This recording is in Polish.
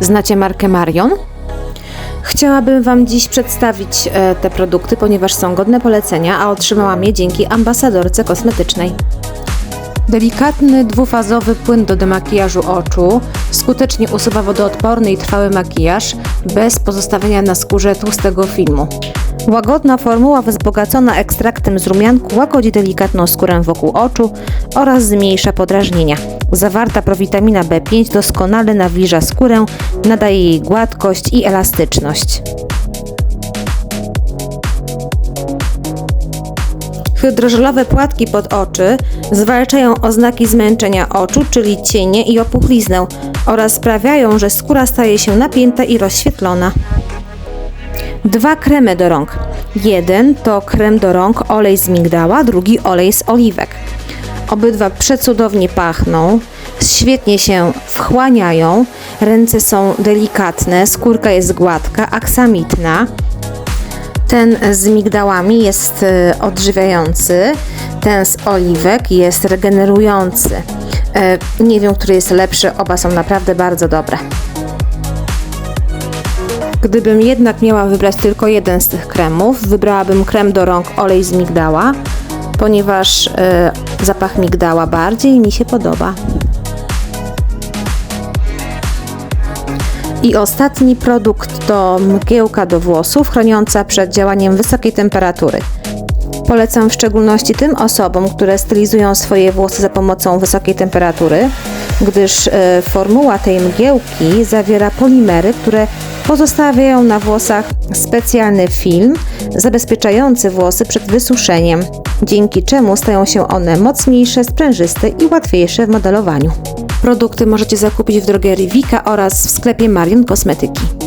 Znacie markę Marion? Chciałabym Wam dziś przedstawić e, te produkty, ponieważ są godne polecenia, a otrzymałam je dzięki ambasadorce kosmetycznej. Delikatny, dwufazowy płyn do demakijażu oczu skutecznie usuwa wodoodporny i trwały makijaż bez pozostawienia na skórze tłustego filmu. Łagodna formuła wzbogacona ekstraktem z rumianku łagodzi delikatną skórę wokół oczu oraz zmniejsza podrażnienia. Zawarta prowitamina B5 doskonale nawilża skórę, nadaje jej gładkość i elastyczność. Hydrożelowe płatki pod oczy zwalczają oznaki zmęczenia oczu, czyli cienie i opuchliznę oraz sprawiają, że skóra staje się napięta i rozświetlona. Dwa kremy do rąk. Jeden to krem do rąk olej z migdała, drugi olej z oliwek. Obydwa przecudownie pachną, świetnie się wchłaniają, ręce są delikatne, skórka jest gładka, aksamitna. Ten z migdałami jest e, odżywiający, ten z oliwek jest regenerujący. E, Nie wiem, który jest lepszy, oba są naprawdę bardzo dobre. Gdybym jednak miała wybrać tylko jeden z tych kremów, wybrałabym krem do rąk olej z migdała, ponieważ e, zapach migdała bardziej mi się podoba. I ostatni produkt to mgiełka do włosów chroniąca przed działaniem wysokiej temperatury. Polecam w szczególności tym osobom, które stylizują swoje włosy za pomocą wysokiej temperatury, gdyż e, formuła tej mgiełki zawiera polimery, które pozostawiają na włosach specjalny film zabezpieczający włosy przed wysuszeniem, dzięki czemu stają się one mocniejsze, sprężyste i łatwiejsze w modelowaniu. Produkty możecie zakupić w drogerii Wika oraz w sklepie Marion Kosmetyki.